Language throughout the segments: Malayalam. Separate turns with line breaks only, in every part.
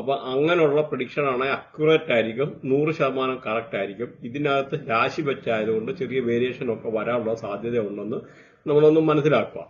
അപ്പൊ അങ്ങനെയുള്ള പ്രഡിക്ഷൻ ആണെങ്കിൽ അക്യുറേറ്റ് ആയിരിക്കും നൂറ് ശതമാനം കറക്റ്റ് ആയിരിക്കും. ഇതിനകത്ത് രാശി വെച്ചായതുകൊണ്ട് ചെറിയ വേരിയേഷൻ ഒക്കെ വരാനുള്ള സാധ്യത ഉണ്ടെന്ന് നമ്മളൊന്ന് മനസ്സിലാക്കുക.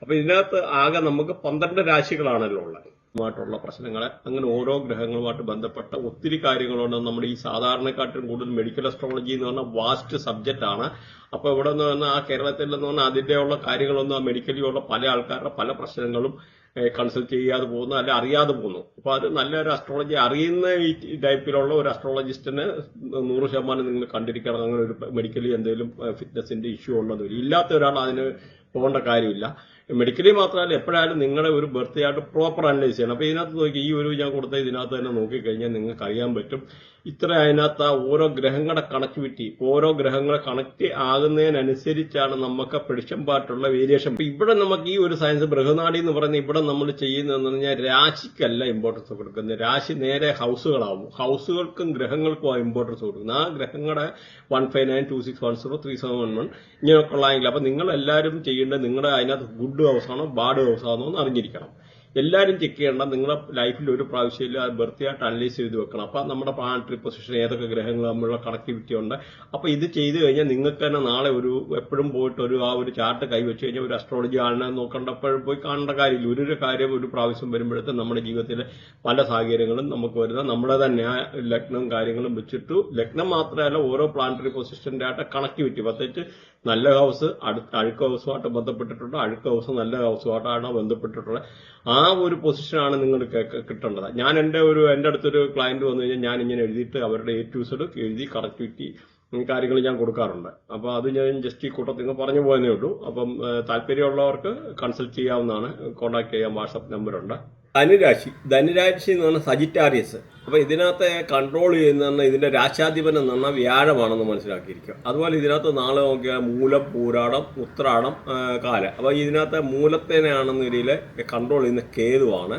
അപ്പൊ ഇതിനകത്ത് ആകെ നമുക്ക് പന്ത്രണ്ട് രാശികളാണല്ലോ ഉള്ളത്. ായിട്ടുള്ള പ്രശ്നങ്ങളെ അങ്ങനെ ഓരോ ഗ്രഹങ്ങളുമായിട്ട് ബന്ധപ്പെട്ട ഒത്തിരി കാര്യങ്ങളുണ്ട്. നമ്മുടെ ഈ സാധാരണക്കാട്ടിലും കൂടുതൽ മെഡിക്കൽ അസ്ട്രോളജി എന്ന് പറഞ്ഞാൽ വാസ്റ്റ് സബ്ജക്റ്റ് ആണ്. അപ്പൊ ഇവിടെ നിന്ന് പറഞ്ഞാൽ ആ കേരളത്തിൽ എന്ന് പറഞ്ഞാൽ അതിന്റെയുള്ള കാര്യങ്ങളൊന്നും ആ മെഡിക്കലിലുള്ള പല ആൾക്കാരുടെ പല പ്രശ്നങ്ങളും കൺസൾട്ട് ചെയ്യാതെ പോകുന്നു അല്ലെ അറിയാതെ പോകുന്നു. അപ്പൊ അത് നല്ലൊരു അസ്ട്രോളജി അറിയുന്ന ഈ ടൈപ്പിലുള്ള ഒരു അസ്ട്രോളജിസ്റ്റിന് നൂറ് ശതമാനം നിങ്ങൾ കണ്ടിരിക്കണം. അങ്ങനെ ഒരു മെഡിക്കലി എന്തെങ്കിലും ഫിറ്റ്നസിന്റെ ഇഷ്യൂ വരും ഇല്ലാത്ത ഒരാൾ അതിന് പോകേണ്ട കാര്യമില്ല. മെഡിക്കലി മാത്രമല്ല എപ്പോഴായാലും നിങ്ങളുടെ ഒരു ബർത്ത് ആയിട്ട് പ്രോപ്പർ അനലൈസ് ചെയ്യണം. അപ്പൊ ഇതിനകത്ത് നോക്കി ഈ ഒരു ഞാൻ കൊടുത്ത ഇതിനകത്ത് തന്നെ നോക്കിക്കഴിഞ്ഞാൽ നിങ്ങൾക്ക് അറിയാൻ പറ്റും. ഇത്ര അതിനകത്ത് ആ ഓരോ ഗ്രഹങ്ങളുടെ കണക്ടിവിറ്റി ഓരോ ഗ്രഹങ്ങളെ കണക്ട് ആകുന്നതിനനുസരിച്ചാണ് നമുക്ക് പ്രഡിക്ഷൻ പാർട്ടുള്ള വേരിയേഷൻ ഇവിടെ നമുക്ക് ഈ ഒരു സയൻസ് ബൃഹനാടി എന്ന് പറയുന്നത് ഇവിടെ നമ്മൾ ചെയ്യുന്നതെന്ന് പറഞ്ഞാൽ രാശിക്കല്ല ഇമ്പോർട്ടൻസ് കൊടുക്കുന്നത്. രാശി നേരെ ഹൗസുകളാവും. ഹൗസുകൾക്കും ഗ്രഹങ്ങൾക്കും ആ ഇമ്പോർട്ടൻസ് കൊടുക്കുന്നത്. ആ ഗ്രഹങ്ങളുടെ one five nine two six one zero three seven one one ഇങ്ങനെയൊക്കെ ഉള്ളതെങ്കിൽ അപ്പൊ നിങ്ങൾ എല്ലാവരും ചെയ്യേണ്ടത് നിങ്ങളുടെ അതിനകത്ത് ഗുഡ് ഹൗസ് ആണോ ബാഡ് ഹൗസ് ആണോ എന്ന് അറിഞ്ഞിരിക്കണം. എല്ലാവരും ചെക്ക് ചെയ്യേണ്ട നിങ്ങളുടെ ലൈഫിൽ ഒരു പ്രാവശ്യം അത് വൃത്തിയായിട്ട് അനലൈസ് ചെയ്ത് വെക്കണം. അപ്പൊ നമ്മുടെ പ്ലാനറ്ററി പൊസിഷൻ ഏതൊക്കെ ഗ്രഹങ്ങൾ തമ്മിലുള്ള കണക്ടിവിറ്റി ഉണ്ട്. അപ്പൊ ഇത് ചെയ്തു കഴിഞ്ഞാൽ നിങ്ങൾക്ക് തന്നെ നാളെ ഒരു എപ്പോഴും പോയിട്ട് ഒരു ആ ഒരു ചാർട്ട് കൈവച്ച് കഴിഞ്ഞാൽ ഒരു അസ്ട്രോളജി ആളിനെ നോക്കേണ്ടപ്പോഴും പോയി കാണേണ്ട കാര്യമില്ല. ഒരു ഒരു കാര്യം ഒരു പ്രാവശ്യം വരുമ്പോഴത്തെ നമ്മുടെ ജീവിതത്തിലെ പല സാഹചര്യങ്ങളും നമുക്ക് വരുന്ന നമ്മുടെ തന്നെ ആ ലഗ്നം കാര്യങ്ങളും വെച്ചിട്ട് ലഗ്നം മാത്രമല്ല ഓരോ പ്ലാനറ്ററി പൊസിഷന്റെ ആയിട്ട് കണക്ടിവിറ്റി പ്രത്യേകിച്ച് നല്ല ഹൗസ് അടുത്ത അഴുക്ക ഹൗസുമായിട്ട് ബന്ധപ്പെട്ടിട്ടുണ്ട്. അഴുക്ക ഹൗസ് നല്ല ഹൗസുമായിട്ടാണ് ബന്ധപ്പെട്ടിട്ടുള്ളത്. ആ ഒരു പൊസിഷനാണ് നിങ്ങൾ കിട്ടേണ്ടത്. ഞാൻ എന്റെ ഒരു എന്റെ അടുത്തൊരു ക്ലയന്റ് വന്നു കഴിഞ്ഞാൽ ഞാൻ ഇങ്ങനെ എഴുതിയിട്ട് അവരുടെ എ ടു സെഡ് എഴുതി കറക്റ്റിവിറ്റി കാര്യങ്ങൾ ഞാൻ കൊടുക്കാറുണ്ട്. അപ്പോൾ അത് ഞാൻ ജസ്റ്റ് ഈ കൂട്ടത്തിൽ നിന്ന് പറഞ്ഞു പോയതേ ഉള്ളൂ. അപ്പം താല്പര്യമുള്ളവർക്ക് കൺസൾട്ട് ചെയ്യാവുന്നതാണ്. കോൺടാക്ട് ചെയ്യാൻ വാട്സപ്പ് നമ്പറുണ്ട് ധനുരാശി ധനുരാശി എന്ന് പറഞ്ഞാൽ സജിറ്റാരിയസ് അപ്പോൾ ഇതിനകത്ത് കൺട്രോൾ ചെയ്യുന്ന പറഞ്ഞാൽ ഇതിന്റെ രാശാധിപൻ എന്ന് പറഞ്ഞാൽ വ്യാഴമാണെന്ന് മനസ്സിലാക്കിയിരിക്കുക. അതുപോലെ ഇതിനകത്ത് നാളെ നോക്കിയാൽ മൂലം പൂരാടം ഉത്രാടം കാല. അപ്പോൾ ഇതിനകത്ത് മൂലത്തേനെയാണെന്ന രീതിയിൽ കൺട്രോൾ ചെയ്യുന്ന കേതുവാണ്.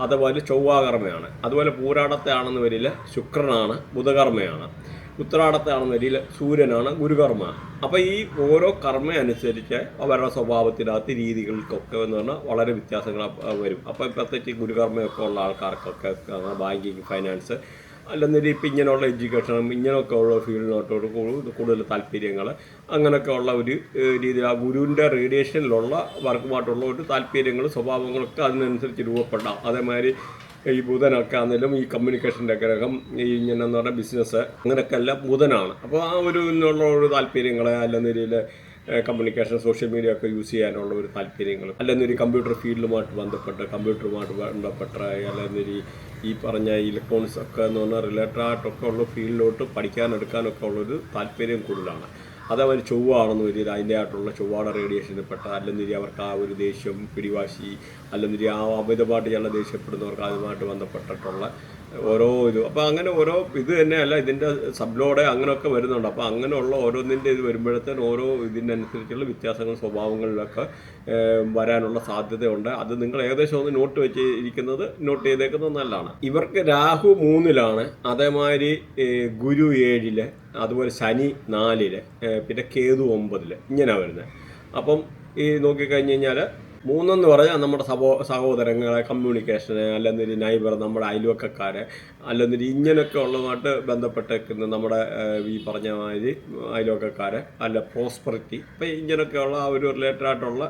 അതുപോലെ ചൊവ്വാകർമ്മയാണ്. അതുപോലെ പൂരാടത്തെ ആണെന്ന് വരിയിൽ ശുക്രനാണ് ബുധകർമ്മയാണ്. ഉത്രാടത്തെ ആണെന്ന് സൂര്യനാണ് ഗുരുകർമ്മ. അപ്പൊ ഈ ഓരോ കർമ്മ അനുസരിച്ച് അവരുടെ സ്വഭാവത്തിനകത്ത് രീതികൾക്കൊക്കെ എന്ന് പറഞ്ഞാൽ വളരെ വ്യത്യാസങ്ങൾ വരും. അപ്പൊ പ്രത്യേകിച്ച് ഗുരുകർമ്മയൊക്കെ ഉള്ള ആൾക്കാർക്കൊക്കെ ബാങ്കിങ് ഫൈനാൻസ് അല്ലെന്നൊരു ഇപ്പം ഇങ്ങനെയുള്ള എഡ്യൂക്കേഷനും ഇങ്ങനെയൊക്കെ ഉള്ള ഫീൽഡിനോട്ടോട് കൂടുതൽ താല്പര്യങ്ങൾ അങ്ങനെയൊക്കെ ഉള്ള ഒരു രീതി രീതിയിൽ ആ ഗുരുവിന്റെ റേഡിയേഷനിലുള്ള വർക്കുമായിട്ടുള്ള ഒരു താല്പര്യങ്ങളും സ്വഭാവങ്ങളൊക്കെ അതിനനുസരിച്ച് രൂപപ്പെടാം. അതേമാതിരി ഈ ബുധനൊക്കെ ആണെങ്കിലും ഈ കമ്മ്യൂണിക്കേഷന്റെ ഗ്രഹം ഈ ഇങ്ങനെ എന്ന് പറഞ്ഞാൽ ബിസിനസ് അങ്ങനെയൊക്കെ എല്ലാം ബുധനാണ്. അപ്പോൾ ആ ഒരു ഇതിനുള്ള ഒരു താല്പര്യങ്ങൾ നിലയിൽ കമ്മ്യൂണിക്കേഷൻ സോഷ്യൽ മീഡിയ ഒക്കെ യൂസ് ചെയ്യാനുള്ള ഒരു താല്പര്യങ്ങൾ അല്ലെന്നൊരു കമ്പ്യൂട്ടർ ഫീൽഡുമായിട്ട് ബന്ധപ്പെട്ട് കമ്പ്യൂട്ടറുമായിട്ട് ബന്ധപ്പെട്ട അല്ലെന്നൊരു ഈ പറഞ്ഞ ഇലക്ട്രോണിക്സ് ഒക്കെ എന്ന് പറഞ്ഞാൽ റിലേറ്റഡ് ആയിട്ടൊക്കെ ഉള്ള ഫീൽഡിലോട്ട് പഠിക്കാനെടുക്കാനൊക്കെ ഉള്ളൊരു താല്പര്യം കൂടുതലാണ്. അതേപോലെ ചൊവ്വാണെന്ന് വരിക അതിന്റെ ആയിട്ടുള്ള ചൊവ്വാട റേഡിയേഷനിൽ പെട്ട അല്ലെന്നിരി അവർക്ക് ആ ഒരു ദേഷ്യം പിടിവാശി അല്ലെന്നിരി ആ അമിതമായിട്ട് ചില ദേഷ്യപ്പെടുന്നവർക്ക് അതുമായിട്ട് ബന്ധപ്പെട്ടിട്ടുള്ള ഓരോ ഇത്. അപ്പോൾ അങ്ങനെ ഓരോ ഇത് തന്നെയല്ല ഇതിന്റെ സബ്ലോഡ് അങ്ങനെയൊക്കെ വരുന്നുണ്ട്. അപ്പോൾ അങ്ങനെയുള്ള ഓരോന്നിന്റെ ഇത് വരുമ്പോഴത്തേനും ഓരോ ഇതിന്റെ അനുസരിച്ചുള്ള വ്യത്യാസങ്ങൾ സ്വഭാവങ്ങളിലൊക്കെ വരാനുള്ള സാധ്യതയുണ്ട്. അത് നിങ്ങൾ ഏകദേശം ഒന്ന് നോട്ട് വെച്ച് ഇരിക്കുന്നത് നോട്ട് ചെയ്തേക്കുന്നത് നല്ലതാണ്. ഇവർക്ക് രാഹു മൂന്നിലാണ് അതേമാതിരി ഗുരു ഏഴിൽ അതുപോലെ ശനി നാലിൽ പിന്നെ കേതു ഒമ്പതിൽ ഇങ്ങനെ വരുന്നത്. അപ്പം ഈ നോക്കിക്കഴിഞ്ഞ് കഴിഞ്ഞാൽ മൂന്നെന്ന് പറഞ്ഞാൽ നമ്മുടെ സഹോ സഹോദരങ്ങളെ കമ്മ്യൂണിക്കേഷന് അല്ലെങ്കിൽ നൈബർ നമ്മുടെ അയൽവക്കക്കാരെ. അല്ലെന്നിട്ട് ഇങ്ങനെയൊക്കെ ഉള്ളതുമായിട്ട് ബന്ധപ്പെട്ടേക്കുന്ന നമ്മുടെ ഈ പറഞ്ഞ മാതിരി അയലോക്കക്കാരെ അല്ല പ്രോസ്പെറിറ്റി ഇപ്പം ഇങ്ങനെയൊക്കെയുള്ള ആ ഒരു റിലേറ്റഡ് ആയിട്ടുള്ള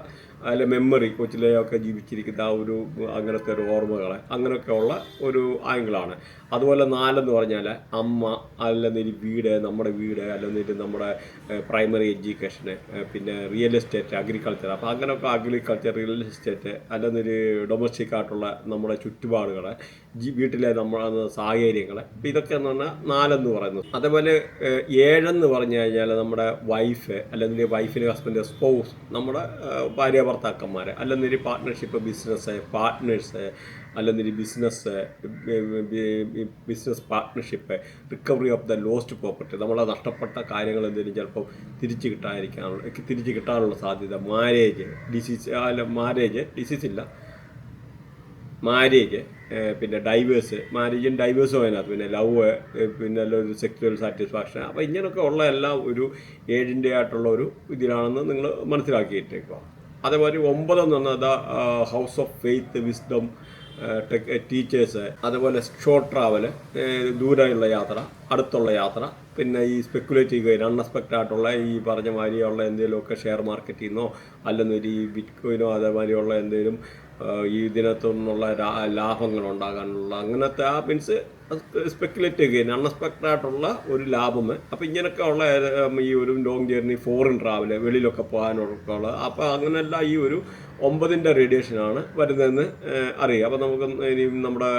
അല്ല മെമ്മറി കൊച്ചിലെയൊക്കെ ജീവിച്ചിരിക്കുന്ന ആ ഒരു അങ്ങനത്തെ ഒരു ഓർമ്മകൾ അങ്ങനെയൊക്കെയുള്ള ഒരു ആംഗിളാണ്. അതുപോലെ നാലെന്ന് പറഞ്ഞാൽ അമ്മ അല്ലെന്നൊരു വീട് നമ്മുടെ വീട് അല്ലെന്നൊരു നമ്മുടെ പ്രൈമറി എഡ്യൂക്കേഷന് പിന്നെ റിയൽ എസ്റ്റേറ്റ് അഗ്രികൾച്ചർ അപ്പോൾ അങ്ങനെയൊക്കെ അഗ്രികൾച്ചർ റിയൽ എസ്റ്റേറ്റ് അല്ലെന്നൊരു ഡൊമസ്റ്റിക് ആയിട്ടുള്ള നമ്മുടെ ചുറ്റുപാടുകളെ ജി- വീട്ടിലെ നമ്മൾ സാഹചര്യങ്ങൾ അപ്പം ഇതൊക്കെ എന്ന് പറഞ്ഞാൽ നാലെന്ന് പറയുന്നത്. അതേപോലെ ഏഴെന്ന് പറഞ്ഞു കഴിഞ്ഞാൽ നമ്മുടെ വൈഫ് അല്ലെങ്കിൽ വൈഫിന് ഹസ്ബൻഡ് സ്പൗസ് നമ്മുടെ ഭാര്യ ഭർത്താക്കന്മാർ അല്ലെങ്കിൽ പാർട്ട്ണർഷിപ്പ് ബിസിനസ് പാർട്ട്നേഴ്സ് അല്ലെങ്കിൽ business business partnership recovery of the lost property നമ്മളെ നഷ്ടപ്പെട്ട കാര്യങ്ങൾ എന്തെങ്കിലും ചിലപ്പോൾ തിരിച്ചു കിട്ടാതിരിക്കാനുള്ള തിരിച്ചു കിട്ടാനുള്ള സാധ്യത മാരേജ് ഡിസീസ് അല്ല മാരേജ് ഡിസീസ് ഇല്ല. മാരേജ് പിന്നെ ഡൈവേഴ്സ് മാരേജും ഡൈവേഴ്സും അതിനകത്ത്. പിന്നെ ലവ് പിന്നെ ഒരു സെക്ച്വൽ സാറ്റിസ്ഫാക്ഷൻ അപ്പോൾ ഇങ്ങനെയൊക്കെ ഉള്ള എല്ലാം ഒരു ഏഴിന്റെ ആയിട്ടുള്ള ഒരു ഇതിലാണെന്ന് നിങ്ങൾ മനസ്സിലാക്കിയിട്ടേക്കുക. അതേപോലെ ഒമ്പതെന്ന് പറഞ്ഞാൽ house of faith wisdom teachers അതേപോലെ ഷോർട്ട് ട്രാവൽ ദൂരെയുള്ള യാത്ര അടുത്തുള്ള യാത്ര പിന്നെ ഈ സ്പെക്കുലേറ്റീവ് ഗെയിൻ അൺഎക്സ്പെക്റ്റഡ് ആയിട്ടുള്ള ഈ പറഞ്ഞ മാതിരിയുള്ള എന്തെങ്കിലുമൊക്കെ ഷെയർ മാർക്കറ്റിൽ നിന്നോ അല്ലെന്നൊരു ഈ ബിറ്റ് കോയിനോ അതേമാതിരിയുള്ള എന്തെങ്കിലും ഈ ഇതിനകത്തു നിന്നുള്ള ലാഭങ്ങൾ ഉണ്ടാകാനുള്ള അങ്ങനത്തെ ആ മീൻസ് സ്പെക്കുലേറ്റ് ഗെയിൻ അൺഎക്സ്പെക്റ്റഡ് ആയിട്ടുള്ള ഒരു ലാഭം. അപ്പം ഇങ്ങനെയൊക്കെ ഉള്ള ഈ ഒരു ലോങ് ജേർണി ഫോറിൻ ട്രാവൽ വെളിയിലൊക്കെ പോകാനൊക്കെ ഉള്ള. അപ്പോൾ അങ്ങനെയല്ല ഈ ഒരു ഒമ്പതിന്റെ റേഡിയേഷനാണ് വരുന്നതെന്ന് അറിയുക അറിയാം. അപ്പോൾ നമുക്ക് ഇനി നമ്മുടെ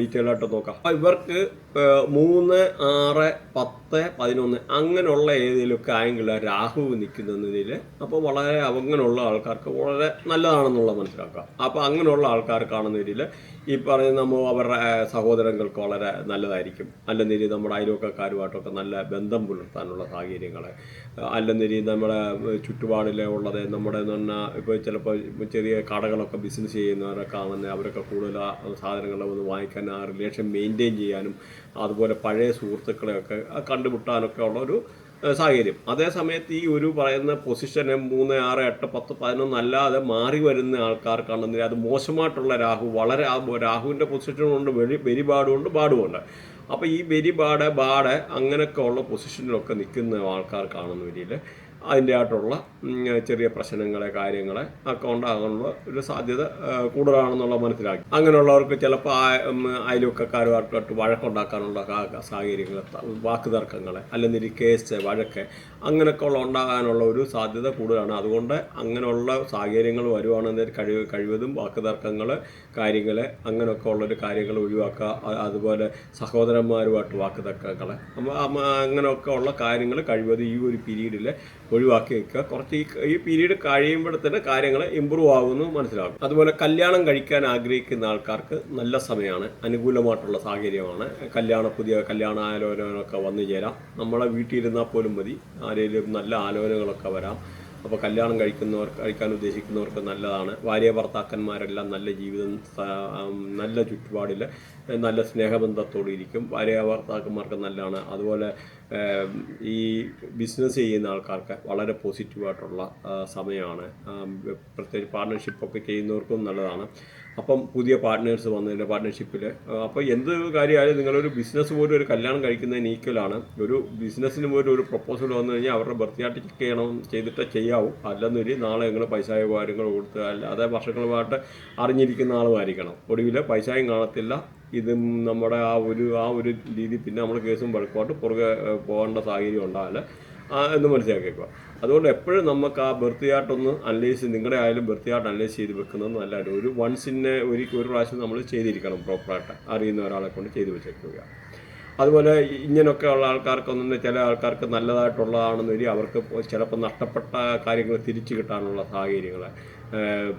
ഡീറ്റെയിൽ ആയിട്ട് നോക്കാം. അപ്പോൾ ഇവർക്ക് മൂന്ന് ആറ് പത്ത് പതിനൊന്ന് അങ്ങനെയുള്ള ഏതെങ്കിലുമൊക്കെ ആയെങ്കിൽ രാഹു നിൽക്കുന്നതിൽ അപ്പോൾ വളരെ അങ്ങനെയുള്ള ആൾക്കാർക്ക് വളരെ നല്ലതാണെന്നുള്ള മനസ്സിലാക്കുക അപ്പോൾ അങ്ങനെയുള്ള ആൾക്കാർക്കാണെന്ന രീതിയിൽ ഈ പറയുന്ന നമ്മൾ അവരുടെ സഹോദരങ്ങൾക്ക് വളരെ നല്ലതായിരിക്കും. അല്ലെന്ന രീതി നമ്മുടെ അയൽവക്കക്കാരുമായിട്ടൊക്കെ നല്ല ബന്ധം പുലർത്താനുള്ള സാഹചര്യങ്ങൾ അല്ലെന്ന രീതി നമ്മുടെ ചുറ്റുപാടിലെ ഉള്ളത് നമ്മുടെ എന്ന് പറഞ്ഞാൽ ഇപ്പോൾ ചിലപ്പോൾ ചെറിയ കടകളൊക്കെ ബിസിനസ് ചെയ്യുന്നവരൊക്കെ ആവുന്ന അവരൊക്കെ കൂടുതൽ സാധനങ്ങൾ വന്ന് വാങ്ങിക്കാൻ ആ റിലേഷൻ മെയിന്റെയിൻ ചെയ്യാനും അതുപോലെ പഴയ സുഹൃത്തുക്കളെയൊക്കെ കണ്ടുമുട്ടാനൊക്കെ ഉള്ള ഒരു സാഹചര്യം. അതേ സമയത്ത് ഈ ഒരു പറയുന്ന പൊസിഷന് മൂന്ന് ആറ് എട്ട് പത്ത് പതിനൊന്ന് അല്ലാതെ മാറി വരുന്ന ആൾക്കാർക്കാണെന്നില്ല അത് മോശമായിട്ടുള്ള രാഹു വളരെ രാഹുവിന്റെ പൊസിഷനുണ്ട് വെരി വെരി ബാഡുമുണ്ട് ബാഡുമുണ്ട് അപ്പോൾ ഈ വെരി ബാട് അങ്ങനെയൊക്കെ ഉള്ള പൊസിഷനിലൊക്കെ നിൽക്കുന്ന ആൾക്കാർക്കാണെന്ന് വരിയിൽ അതിന്റെ ആയിട്ടുള്ള ചെറിയ പ്രശ്നങ്ങളെ കാര്യങ്ങളെ ഒക്കെ ഉണ്ടാകാനുള്ള ഒരു സാധ്യത കൂടുതലാണെന്നുള്ള മനസ്സിലാക്കി. അങ്ങനെയുള്ളവർക്ക് ചിലപ്പോൾ അയൽവക്കക്കാരുമായിട്ട് വഴക്കുണ്ടാക്കാനുള്ള സാഹചര്യങ്ങൾ വാക്ക് തർക്കങ്ങൾ അല്ലെങ്കിൽ കേസ് വഴക്ക് അങ്ങനെയൊക്കെ ഉള്ള ഉണ്ടാകാനുള്ള ഒരു സാധ്യത കൂടുതലാണ്. അതുകൊണ്ട് അങ്ങനെയുള്ള സാഹചര്യങ്ങൾ വരുവാണെന്നൊരു കഴിവ് കഴിവതും വാക്ക് തർക്കങ്ങൾ കാര്യങ്ങൾ അങ്ങനെയൊക്കെ ഉള്ളൊരു കാര്യങ്ങൾ ഒഴിവാക്കുക അതുപോലെ സഹോദരന്മാരുമായിട്ട് വാക്ക് തർക്കങ്ങൾ അങ്ങനെയൊക്കെ ഉള്ള കാര്യങ്ങൾ കഴിവതും ഈ ഒരു പീരീഡിൽ ഒഴിവാക്കി വെക്കുക കുറച്ച് ഈ ഈ പീരീഡ് തന്നെ കാര്യങ്ങൾ ഇമ്പ്രൂവ് ആകുമെന്ന് മനസ്സിലാക്കും അതുപോലെ കല്യാണം കഴിക്കാൻ ആഗ്രഹിക്കുന്ന ആൾക്കാർക്ക് നല്ല സമയമാണ്. അനുകൂലമായിട്ടുള്ള സാഹചര്യമാണ്. കല്യാണ പുതിയ കല്യാണ ആലോചനകളൊക്കെ വന്നു ചേരാം. നമ്മളെ വീട്ടിലിരുന്നാൽ പോലും മതി. ആരെങ്കിലും നല്ല ആലോചനകളൊക്കെ വരാം. അപ്പോൾ കല്യാണം കഴിക്കുന്നവർക്ക് കഴിക്കാൻ ഉദ്ദേശിക്കുന്നവർക്ക് നല്ലതാണ്. ഭാര്യ ഭർത്താക്കന്മാരെല്ലാം നല്ല ജീവിതം നല്ല ചുറ്റുപാടിൽ നല്ല സ്നേഹബന്ധത്തോടെ ഇരിക്കും. ഭാര്യ ഭർത്താക്കന്മാർക്ക് നല്ലതാണ്. അതുപോലെ ഈ ബിസിനസ് ചെയ്യുന്ന ആൾക്കാർക്ക് വളരെ പോസിറ്റീവായിട്ടുള്ള സമയമാണ്. പ്രത്യേകിച്ച് പാർട്ട്ണർഷിപ്പൊക്കെ ചെയ്യുന്നവർക്കും നല്ലതാണ്. അപ്പം പുതിയ പാർട്ട്നേഴ്സ് വന്നതിന്റെ പാർട്ട്ണർഷിപ്പിൽ അപ്പോൾ എന്ത് കാര്യമായാലും നിങ്ങളൊരു ബിസിനസ് പോലും ഒരു കല്യാണം കഴിക്കുന്നതിന് ഈക്വലാണ് ഒരു ബിസിനസ്സിന് പോലും ഒരു പ്രപ്പോസൽ വന്നു കഴിഞ്ഞാൽ അവരുടെ ബർത്തിയായിട്ട് ചെക്ക് ചെയ്യണം ചെയ്തിട്ട് ചെയ്യാവും. അല്ലെന്നൊരു നാളെ നിങ്ങൾ പൈസ കാര്യങ്ങൾ കൊടുത്ത് അല്ലാതെ വർഷങ്ങളുമായിട്ട് അറിഞ്ഞിരിക്കുന്ന ആളുമായിരിക്കണം. ഒടുവിൽ പൈസയും കാണത്തില്ല. ഇതും നമ്മുടെ ആ ഒരു ആ ഒരു രീതി പിന്നെ നമ്മൾ കേസും വഴക്കോട്ട് പുറകെ പോകേണ്ട സാഹചര്യം ഉണ്ടാവില്ല. എന്ന് മനസ്സിലാക്കിയേക്കുക അതുകൊണ്ട് എപ്പോഴും നമുക്ക് ആ ബർത്തിയായിട്ടൊന്ന് അനലൈസ് നിങ്ങളുടെ ആയാലും ബർത്തിയായിട്ട് അനലൈസ് ചെയ്ത് വെക്കുന്നത് നല്ലതാണ് ഒരു വൺസിനെ ഒരു ഒരു പ്രാവശ്യം നമ്മൾ ചെയ്തിരിക്കണം പ്രോപ്പറായിട്ട് അറിയുന്ന ഒരാളെ കൊണ്ട് ചെയ്ത് വെച്ചേക്കുക. അതുപോലെ ഇങ്ങനെയൊക്കെ ഉള്ള ആൾക്കാർക്കൊന്നും ചില ആൾക്കാർക്ക് നല്ലതായിട്ടുള്ളതാണെന്ന് വരി അവർക്ക് ചിലപ്പോൾ നഷ്ടപ്പെട്ട കാര്യങ്ങൾ തിരിച്ചു കിട്ടാനുള്ള സാഹചര്യങ്ങൾ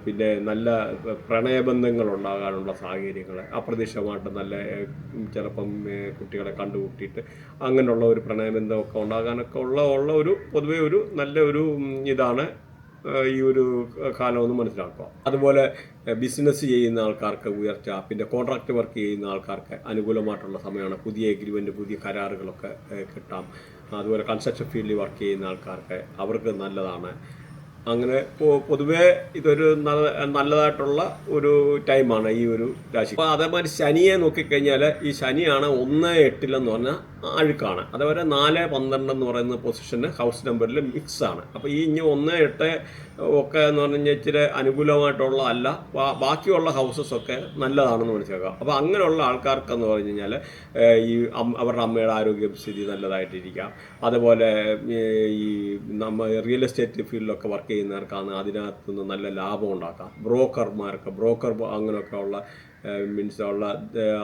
പിന്നെ നല്ല പ്രണയബന്ധങ്ങൾ ഉണ്ടാകാനുള്ള സാഹചര്യങ്ങൾ അപ്രതീക്ഷിതമായിട്ട് നല്ല ചിലപ്പം കുട്ടികളെ കണ്ടുകൂട്ടിയിട്ട് അങ്ങനെയുള്ള ഒരു പ്രണയബന്ധമൊക്കെ ഉണ്ടാകാനൊക്കെ ഉള്ള ഉള്ള ഒരു പൊതുവെ ഒരു നല്ല ഒരു ഇതാണ് ഈ ഒരു കാലമെന്ന് മനസ്സിലാക്കുക. അതുപോലെ ബിസിനസ് ചെയ്യുന്ന ആൾക്കാർക്ക് ഉയർച്ച പിന്നെ കോൺട്രാക്ട് വർക്ക് ചെയ്യുന്ന ആൾക്കാർക്ക് അനുകൂലമായിട്ടുള്ള സമയമാണ് പുതിയ എഗ്രിമെന്റ് പുതിയ കരാറുകളൊക്കെ കിട്ടാം. അതുപോലെ കൺസ്ട്രക്ഷൻ ഫീൽഡിൽ വർക്ക് ചെയ്യുന്ന ആൾക്കാർക്ക് അവർക്ക് നല്ലതാണ്. അങ്ങനെ പൊതുവേ ഇതൊരു നല്ലതായിട്ടുള്ള ഒരു ടൈമാണ് ഈ ഒരു രാശി. അപ്പോൾ അതേമാതിരി ശനിയെ നോക്കിക്കഴിഞ്ഞാൽ ഈ ശനിയാണ് ഒന്ന് എട്ടിലെന്ന് പറഞ്ഞാൽ അഴുക്കാണ്. അതേപോലെ നാല് പന്ത്രണ്ട് എന്ന് പറയുന്ന പൊസിഷൻ ഹൗസ് നമ്പറിൽ മിക്സ് ആണ്. അപ്പോൾ ഈ ഇനി ഒന്ന് എട്ട് ഒക്കെ എന്ന് പറഞ്ഞു ഇച്ചിരി അനുകൂലമായിട്ടുള്ള അല്ല ബാക്കിയുള്ള ഹൗസസ് ഒക്കെ നല്ലതാണെന്ന് മനസ്സിലാക്കാം അപ്പോൾ അങ്ങനെയുള്ള ആൾക്കാർക്കെന്ന് പറഞ്ഞു കഴിഞ്ഞാൽ ഈ അവരുടെ അമ്മയുടെ ആരോഗ്യസ്ഥിതി നല്ലതായിട്ടിരിക്കാം. അതുപോലെ ഈ നമ്മ റിയൽ എസ്റ്റേറ്റ് ഫീൽഡിലൊക്കെ വർക്ക് ചെയ്യുന്നവർക്കാണ് അതിനകത്തുനിന്ന് നല്ല ലാഭം ഉണ്ടാക്കാം. ബ്രോക്കർമാർക്ക് ബ്രോക്കർ അങ്ങനെയൊക്കെ ഉള്ള മീൻസ് ഉള്ള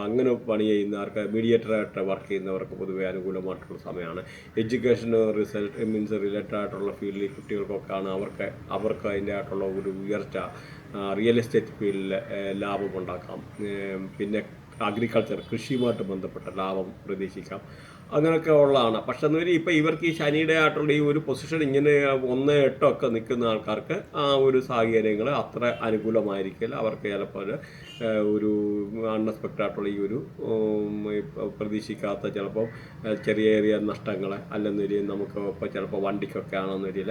അങ്ങനെ പണി ചെയ്യുന്നവർക്ക് മീഡിയേറ്ററായിട്ട് വർക്ക് ചെയ്യുന്നവർക്ക് പൊതുവെ അനുകൂലമായിട്ടുള്ള സമയമാണ്. എഡ്യൂക്കേഷൻ റിസൾട്ട് മീൻസ് റിലേറ്റഡ് ആയിട്ടുള്ള ഫീൽഡിൽ കുട്ടികൾക്കൊക്കെയാണ് അവർക്ക് അവർക്ക് അതിന്റെ ആയിട്ടുള്ള ഒരു ഉയർച്ച റിയൽ എസ്റ്റേറ്റ് ഫീൽഡിൽ ലാഭം ഉണ്ടാക്കാം. പിന്നെ അഗ്രികൾച്ചർ കൃഷിയുമായിട്ട് ബന്ധപ്പെട്ട ലാഭം പ്രതീക്ഷിക്കാം. അങ്ങനെയൊക്കെ ഉള്ളതാണ്. പക്ഷെ എന്നൊരു ഇപ്പം ഇവർക്ക് ഈ ശനിയുടെ ആയിട്ടുള്ള ഈ ഒരു പൊസിഷൻ ഇങ്ങനെ ഒന്ന് എട്ടൊക്കെ നിൽക്കുന്ന ആൾക്കാർക്ക് ആ ഒരു സാഹചര്യങ്ങൾ അത്ര അനുകൂലമായിരിക്കില്ല. അവർക്ക് ചിലപ്പോൾ ഒരു അൺഎക്സ്പെക്റ്റായിട്ടുള്ള ഈ ഒരു പ്രതീക്ഷിക്കാത്ത ചിലപ്പോൾ ചെറിയ ചെറിയ നഷ്ടങ്ങൾ അല്ലെന്നൊരു നമുക്ക് ഇപ്പോൾ ചിലപ്പോൾ വണ്ടിക്കൊക്കെ ആണെന്നൊരിൽ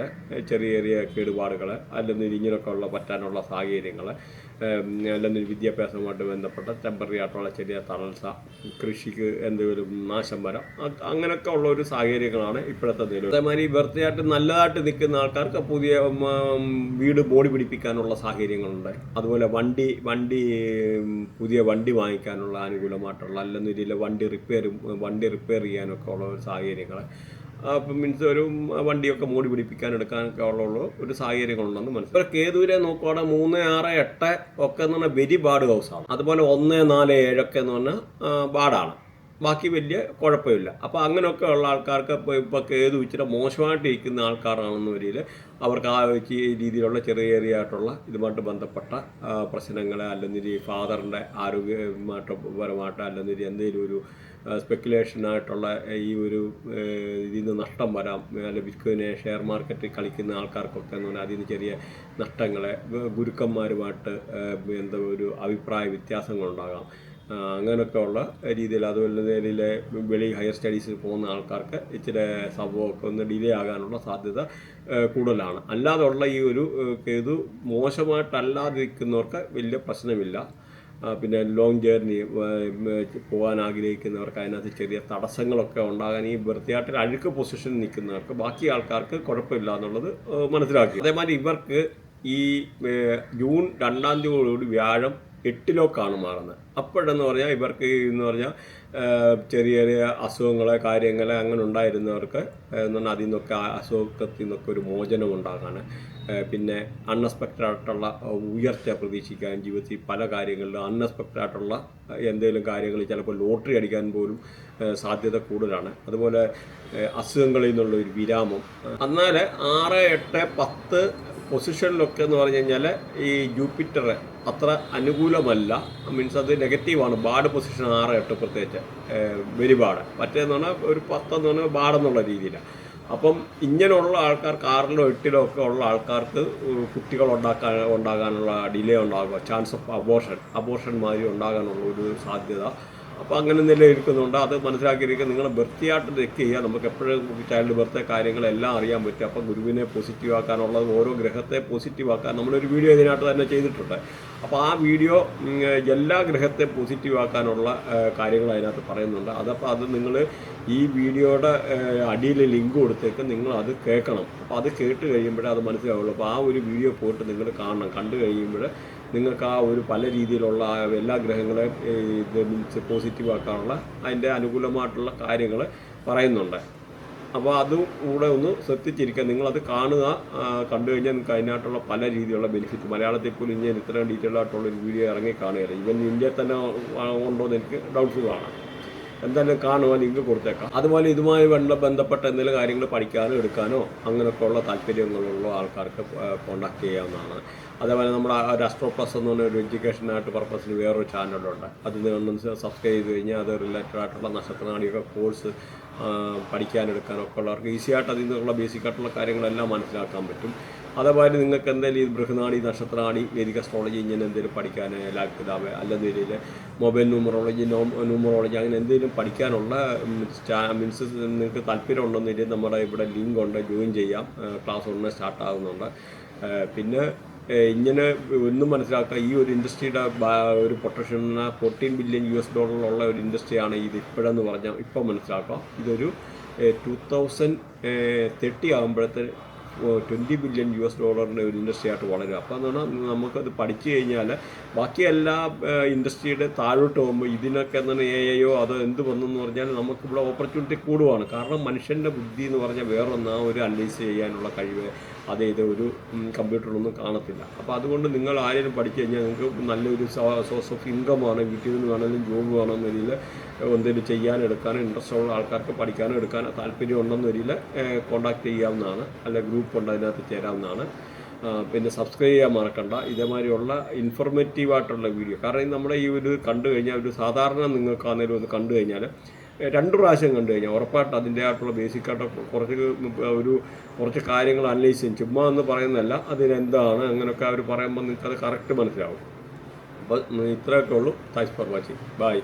ചെറിയ ചെറിയ കേടുപാടുകൾ അല്ലെന്നൊരു ഇങ്ങനെയൊക്കെ ഉള്ള പറ്റാനുള്ള സാഹചര്യങ്ങൾ അല്ലെന്നൊരു വിദ്യാഭ്യാസവുമായിട്ട് ബന്ധപ്പെട്ട ടെമ്പററി ആയിട്ടുള്ള ചെറിയ തളർച്ച കൃഷിക്ക് എന്തെങ്കിലും നാശം വരാം അങ്ങനെയൊക്കെ ഉള്ള ഒരു സാഹചര്യങ്ങളാണ് ഇപ്പോഴത്തെ നിലവിൽ. അതേമാതിരി ബർത്ത്ഡേ നല്ലതായിട്ട് നിൽക്കുന്ന ആൾക്കാർക്ക് പുതിയ വീട് ബോഡി പിടിപ്പിക്കാനുള്ള സാഹചര്യങ്ങളുണ്ട്. അതുപോലെ വണ്ടി വണ്ടി പുതിയ വണ്ടി വാങ്ങിക്കാനുള്ള അനുകൂലമായിട്ടുള്ള അല്ലെന്നൊരില്ല വണ്ടി റിപ്പയർ വണ്ടി റിപ്പയർ ചെയ്യാനൊക്കെ ഉള്ള ഒരു സാഹചര്യങ്ങൾ അപ്പം മീൻസ് ഒരു വണ്ടിയൊക്കെ മൂടി പിടിപ്പിക്കാൻ എടുക്കാനൊക്കെ ഉള്ള ഒരു സാഹചര്യങ്ങളുണ്ടെന്ന് മനസ്സിലായി. കേതൂരെ നോക്കുവാണെ? മൂന്ന് ആറ് എട്ട് ഒക്കെ എന്ന് പറഞ്ഞാൽ വെരി ബാഡ് ഹൗസാണ് അതുപോലെ ഒന്ന് നാല് ഏഴൊക്കെ എന്ന് പറഞ്ഞാൽ ബാഡാണ് ബാക്കി വലിയ കുഴപ്പമില്ല. അപ്പോൾ അങ്ങനെയൊക്കെ ഉള്ള ആൾക്കാർക്ക് ഇപ്പോൾ ഇപ്പോൾ കേതു ഇച്ചിരി മോശമായിട്ടിരിക്കുന്ന ആൾക്കാരാണെന്ന് വരിയിൽ അവർക്ക് ആ രീതിയിലുള്ള ചെറിയ ചെറിയ ഇതുമായിട്ട് ബന്ധപ്പെട്ട പ്രശ്നങ്ങൾ അല്ലെങ്കിൽ ഫാദറിന്റെ ആരോഗ്യമായിട്ട് പരമായിട്ട് അല്ലെങ്കിൽ എന്തെങ്കിലും ഒരു സ്പെക്കുലേഷനായിട്ടുള്ള ഈ ഒരു ഇതിൽ നിന്ന് നഷ്ടം വരാം. അല്ല ബിറ്റ്കോയിനെ ഷെയർ മാർക്കറ്റിൽ കളിക്കുന്ന ആൾക്കാർക്കൊക്കെ എന്ന് പറഞ്ഞാൽ അതിൽ നിന്ന് ചെറിയ നഷ്ടങ്ങളെ ഗുരുക്കന്മാരുമായിട്ട് എന്താ ഒരു അഭിപ്രായ വ്യത്യാസങ്ങളുണ്ടാകാം. അങ്ങനെയൊക്കെ ഉള്ള രീതിയിൽ അതുപോലെ നിലയിലെ വെളി ഹയർ സ്റ്റഡീസിൽ പോകുന്ന ആൾക്കാർക്ക് ഇച്ചിരി സംഭവമൊക്കെ ഒന്ന് ഡിലേ ആകാനുള്ള സാധ്യത കൂടുതലാണ്. അല്ലാതെ ഉള്ള ഈ ഒരു കേതു മോശമായിട്ടല്ലാതിരിക്കുന്നവർക്ക് വലിയ പ്രശ്നമില്ല. പിന്നെ ലോങ് ജേർണി പോകാൻ ആഗ്രഹിക്കുന്നവർക്ക് അതിനകത്ത് ചെറിയ തടസ്സങ്ങളൊക്കെ ഉണ്ടാകാൻ ഈ വൃത്തിയായിട്ട് അഴുക്ക് പൊസിഷനിൽ നിൽക്കുന്നവർക്ക് ബാക്കി ആൾക്കാർക്ക് കുഴപ്പമില്ല എന്നുള്ളത് മനസ്സിലാക്കി. അതേമാതിരി ഇവർക്ക് ഈ ജൂൺ രണ്ടാം തീയതിയോടുകൂടി വ്യാഴം എട്ടിലോക്കാണ് മാറുന്നത്. അപ്പോഴെന്ന് പറഞ്ഞാൽ ഇവർക്ക് എന്ന് പറഞ്ഞാൽ ചെറിയ ചെറിയ അസുഖങ്ങൾ കാര്യങ്ങൾ അങ്ങനെ ഉണ്ടായിരുന്നവർക്ക് എന്ന് പറഞ്ഞാൽ അതിൽ നിന്നൊക്കെ അസുഖത്തിൽ നിന്നൊക്കെ ഒരു മോചനം ഉണ്ടാകാൻ പിന്നെ അൺഎക്സ്പെക്റ്റഡ് ആയിട്ടുള്ള ഉയർച്ച പ്രതീക്ഷിക്കാൻ ജീവിതത്തിൽ പല കാര്യങ്ങളിലും അൺഎക്സ്പെക്റ്റഡ് ആയിട്ടുള്ള എന്തെങ്കിലും കാര്യങ്ങൾ ചിലപ്പോൾ ലോട്ടറി അടിക്കാൻ പോലും സാധ്യത കൂടുതലാണ്. അതുപോലെ അസുഖങ്ങളിൽ നിന്നുള്ള ഒരു വിരാമം. എന്നാൽ ആറ് എട്ട് പത്ത് പൊസിഷനിലൊക്കെ എന്ന് പറഞ്ഞു കഴിഞ്ഞാൽ ഈ ജൂപ്പിറ്റർ അത്ര അനുകൂലമല്ല. മീൻസ് അത് നെഗറ്റീവാണ് ബാഡ് പൊസിഷൻ ആറ് എട്ട് പ്രത്യേകിച്ച്. വെരി ബാഡ് മറ്റേന്ന് പറഞ്ഞാൽ ഒരു പത്തെന്ന് പറഞ്ഞാൽ ബാഡെന്നുള്ള രീതിയിലാണ് അപ്പം ഇങ്ങനെയുള്ള ആൾക്കാർക്ക് ആറിലോ എട്ടിലോ ഒക്കെ ഉള്ള ആൾക്കാർക്ക് കുട്ടികൾ ഉണ്ടാക്കാൻ ഉണ്ടാകാനുള്ള ഡിലേ ഉണ്ടാകുക ചാൻസ് ഓഫ് അബോർഷൻ അബോർഷൻ മാതിരി ഉണ്ടാകാനുള്ള ഒരു സാധ്യത അപ്പോൾ അങ്ങനെ നിലനിൽക്കുന്നുണ്ട്. അത് മനസ്സിലാക്കിയിരിക്കുക നിങ്ങൾ ബർത്തിയായിട്ട് ചെക്ക് ചെയ്യുക. നമുക്ക് എപ്പോഴും ചൈൽഡ് ബർത്ത് കാര്യങ്ങളെല്ലാം അറിയാൻ പറ്റും. അപ്പോൾ ഗുരുവിനെ പോസിറ്റീവ് ആക്കാനുള്ളത് ഓരോ ഗ്രഹത്തെ പോസിറ്റീവ് ആക്കാൻ നമ്മളൊരു വീഡിയോ ഇതിനകത്ത് തന്നെ ചെയ്തിട്ടുണ്ട്. അപ്പോൾ ആ വീഡിയോ എല്ലാ ഗ്രഹത്തെ പോസിറ്റീവ് ആക്കാനുള്ള കാര്യങ്ങൾ അതിനകത്ത് പറയുന്നുണ്ട്. അതപ്പോൾ അത് നിങ്ങൾ ഈ വീഡിയോയുടെ അടിയിൽ ലിങ്ക് കൊടുത്തേക്ക് നിങ്ങൾ അത് കേൾക്കണം. അപ്പോൾ അത് കേട്ട് കഴിയുമ്പോഴേ അത് മനസ്സിലാവുള്ളൂ. അപ്പോൾ ആ ഒരു വീഡിയോ പോയിട്ട് നിങ്ങൾ കാണണം. കണ്ടു കഴിയുമ്പോൾ നിങ്ങൾക്ക് ആ ഒരു പല രീതിയിലുള്ള എല്ലാ ഗ്രഹങ്ങളെയും ഇത് പോസിറ്റീവ് ആക്കാനുള്ള അതിന്റെ അനുകൂലമായിട്ടുള്ള കാര്യങ്ങൾ പറയുന്നുണ്ട്. അപ്പോൾ അതും കൂടെ ഒന്ന് ശ്രദ്ധിച്ചിരിക്കുക. നിങ്ങളത് കാണുക കണ്ടു കഴിഞ്ഞാൽ നിങ്ങൾക്ക് അതിനായിട്ടുള്ള പല രീതിയിലുള്ള ബെനിഫിറ്റ് മലയാളത്തിൽ പോലും ഇന്ത്യയിൽ ഇത്രയും ഡീറ്റെയിൽ ആയിട്ടുള്ള ഒരു വീഡിയോ ഇറങ്ങി കാണുകയില്ല. ഇവൻ ഇന്ത്യയിൽ തന്നെ ഉണ്ടോ എന്ന് എനിക്ക് ഡൗട്ട്ഫുൾ ആണ് എന്തായാലും കാണുവാൻ ലിങ്ക് കൊടുത്തേക്കാം. അതുപോലെ ഇതുമായി ബന്ധ ബന്ധപ്പെട്ട എന്തെങ്കിലും കാര്യങ്ങൾ പഠിക്കാനോ എടുക്കാനോ അങ്ങനെയൊക്കെ ഉള്ള താല്പര്യങ്ങളുള്ള ആൾക്കാർക്ക് കോണ്ടാക്ട് ചെയ്യാവുന്നതാണ്. അതേപോലെ നമ്മുടെ ഒരു അസ്ട്രോ പ്ലസ് എന്ന് പറഞ്ഞ ഒരു എഡ്യൂക്കേഷനായിട്ട് പർപ്പസിന് വേറൊരു ചാനലുണ്ട് അത് നിങ്ങൾ സബ്സ്ക്രൈബ് ചെയ്ത് കഴിഞ്ഞാൽ അത് റിലേറ്റഡ് ആയിട്ടുള്ള നക്ഷത്രനാടിയൊക്കെ കോഴ്സ് പഠിക്കാനെടുക്കാനൊക്കെ ഉള്ളവർക്ക് ഈസിയായിട്ട് അതിൽ നിന്നുള്ള ബേസിക് ആയിട്ടുള്ള കാര്യങ്ങളെല്ലാം മനസ്സിലാക്കാൻ പറ്റും. അതേപോലെ നിങ്ങൾക്ക് എന്തെങ്കിലും ഈ ബൃഹനാടി നക്ഷത്രാണി വേദിക അസ്ട്രോളജി ഇങ്ങനെ എന്തെങ്കിലും പഠിക്കാൻ കിതാബ് അല്ലെങ്കിൽ മൊബൈൽ ന്യൂമറോളജി ന്യൂമറോളജി അങ്ങനെ എന്തെങ്കിലും പഠിക്കാനുള്ള മീൻസ് നിങ്ങൾക്ക് താല്പര്യം ഉണ്ടെന്നില്ല നമ്മുടെ ഇവിടെ ലിങ്ക് ഉണ്ട് ജോയിൻ ചെയ്യാം. ക്ലാസ് ഉടനെ സ്റ്റാർട്ട് ആകുന്നുണ്ട് പിന്നെ ഇങ്ങനെ ഒന്നും മനസ്സിലാക്കുക. ഈ ഒരു ഇൻഡസ്ട്രിയുടെ ഒരു potential fourteen billion U S ഡോളറിലുള്ള ഒരു ഇൻഡസ്ട്രിയാണ് ഇത് ഇപ്പോഴെന്ന് പറഞ്ഞാൽ ഇപ്പം മനസ്സിലാക്കാം. ഇതൊരു ടു തൗസൻഡ് തേർട്ടി ആകുമ്പോഴത്തെ ട്വന്റി ബില്യൺ യു എസ് ഡോളറിന്റെ ഒരു ഇൻഡസ്ട്രി ആയിട്ട് വളരുക. അപ്പോൾ പറഞ്ഞാൽ നമുക്കത് പഠിച്ചു കഴിഞ്ഞാൽ ബാക്കി എല്ലാ ഇൻഡസ്ട്രിയുടെ താഴോട്ട് പോകുമ്പോൾ ഇതിനൊക്കെ എന്താണ് എ ഐയോ അതോ എന്ത് വന്നെന്ന് പറഞ്ഞാൽ നമുക്കിവിടെ ഓപ്പർച്യൂണിറ്റി കൂടുവാണ്. കാരണം മനുഷ്യന്റെ ബുദ്ധി എന്ന് പറഞ്ഞാൽ വേറൊന്ന് ഒരു അനലൈസ് ചെയ്യാനുള്ള കഴിവ് അതേ ഇത് ഒരു കമ്പ്യൂട്ടറിലൊന്നും കാണത്തില്ല. അപ്പോൾ അതുകൊണ്ട് നിങ്ങൾ ആരെങ്കിലും പഠിച്ചു കഴിഞ്ഞാൽ നിങ്ങൾക്ക് നല്ലൊരു സോഴ്സ് ഓഫ് ഇൻകമാണ് വീട്ടിൽ നിന്ന് വേണമെങ്കിലും ജോബ് വേണമെന്ന രീതിയിൽ എന്തെങ്കിലും ചെയ്യാനും എടുക്കാനും ഇൻട്രസ്റ്റ് ഉള്ള ആൾക്കാർക്ക് പഠിക്കാനും എടുക്കാനും താല്പര്യം ഉണ്ടെന്ന രീതിയിൽ കോൺടാക്ട് ചെയ്യാവുന്നതാണ്. അല്ല ഗ്രൂപ്പ് ഉണ്ട് അതിനകത്ത് ചേരാവുന്നതാണ്. പിന്നെ സബ്സ്ക്രൈബ് ചെയ്യാൻ മറക്കണ്ട. ഇതേമാതിരിയുള്ള ഇൻഫോർമേറ്റീവ് ആയിട്ടുള്ള വീഡിയോ കാരണം നമ്മുടെ ഈ ഒരു കണ്ടു കഴിഞ്ഞാൽ ഒരു സാധാരണ നിങ്ങൾക്കാണെങ്കിലും ഒന്ന് കണ്ടു കഴിഞ്ഞാൽ രണ്ട് പ്രാവശ്യം കണ്ടു കഴിഞ്ഞാൽ ഉറപ്പായിട്ട് അതിന്റെ ആയിട്ടുള്ള ബേസിക് ആയിട്ട് കുറച്ച് ഒരു കുറച്ച് കാര്യങ്ങൾ അനലൈസ് ചെയ്യും. ചുമ്മാ എന്ന് പറയുന്നതല്ല അതിനെന്താണ് അങ്ങനെയൊക്കെ അവർ പറയുമ്പോൾ നിങ്ങൾക്ക് അത് കറക്റ്റ് മനസ്സിലാവും. അപ്പോൾ ഇത്രയൊക്കെ ഉള്ളൂ. Thanks for watching bye